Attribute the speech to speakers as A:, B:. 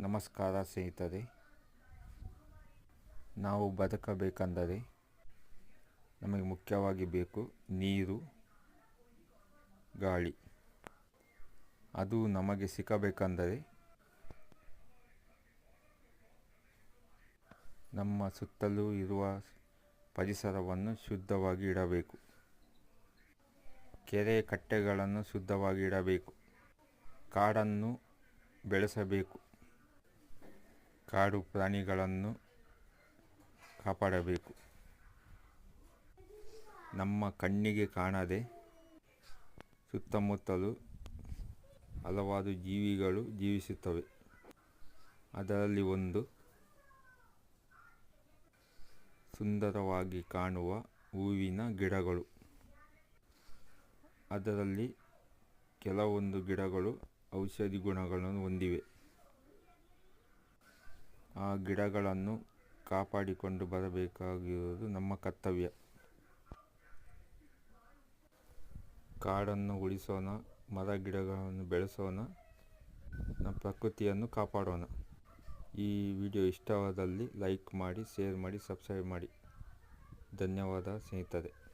A: ನಮಸ್ಕಾರ ಸ್ನೇಹಿತರೆ. ನಾವು ಬದುಕಬೇಕೆಂದರೆ ನಮಗೆ ಮುಖ್ಯವಾಗಿ ಬೇಕು ನೀರು, ಗಾಳಿ. ಅದು ನಮಗೆ ಸಿಕ್ಕಬೇಕೆಂದರೆ ನಮ್ಮ ಸುತ್ತಲೂ ಇರುವ ಪರಿಸರವನ್ನು ಶುದ್ಧವಾಗಿ ಇಡಬೇಕು. ಕೆರೆ ಕಟ್ಟೆಗಳನ್ನು ಶುದ್ಧವಾಗಿ ಇಡಬೇಕು. ಕಾಡನ್ನು ಬೆಳೆಸಬೇಕು. ಕಾಡು ಪ್ರಾಣಿಗಳನ್ನು ಕಾಪಾಡಬೇಕು. ನಮ್ಮ ಕಣ್ಣಿಗೆ ಕಾಣದೆ ಸುತ್ತಮುತ್ತಲು ಹಲವಾರು ಜೀವಿಗಳು ಜೀವಿಸುತ್ತವೆ. ಅದರಲ್ಲಿ ಒಂದು ಸುಂದರವಾಗಿ ಕಾಣುವ ಹೂವಿನ ಗಿಡಗಳು. ಅದರಲ್ಲಿ ಕೆಲವೊಂದು ಗಿಡಗಳು ಔಷಧಿ ಗುಣಗಳನ್ನು ಹೊಂದಿವೆ. ಆ ಗಿಡಗಳನ್ನು ಕಾಪಾಡಿಕೊಂಡು ಬರಬೇಕಾಗಿರುವುದು ನಮ್ಮ ಕರ್ತವ್ಯ. ಕಾಡನ್ನು ಉಳಿಸೋಣ, ಮರ ಗಿಡಗಳನ್ನು ಬೆಳೆಸೋಣ, ನಮ್ಮ ಪ್ರಕೃತಿಯನ್ನು ಕಾಪಾಡೋಣ. ಈ ವಿಡಿಯೋ ಇಷ್ಟವಾದಲ್ಲಿ ಲೈಕ್ ಮಾಡಿ, ಶೇರ್ ಮಾಡಿ, ಸಬ್ಸ್ಕ್ರೈಬ್ ಮಾಡಿ. ಧನ್ಯವಾದ ಸ್ನೇಹಿತರೆ.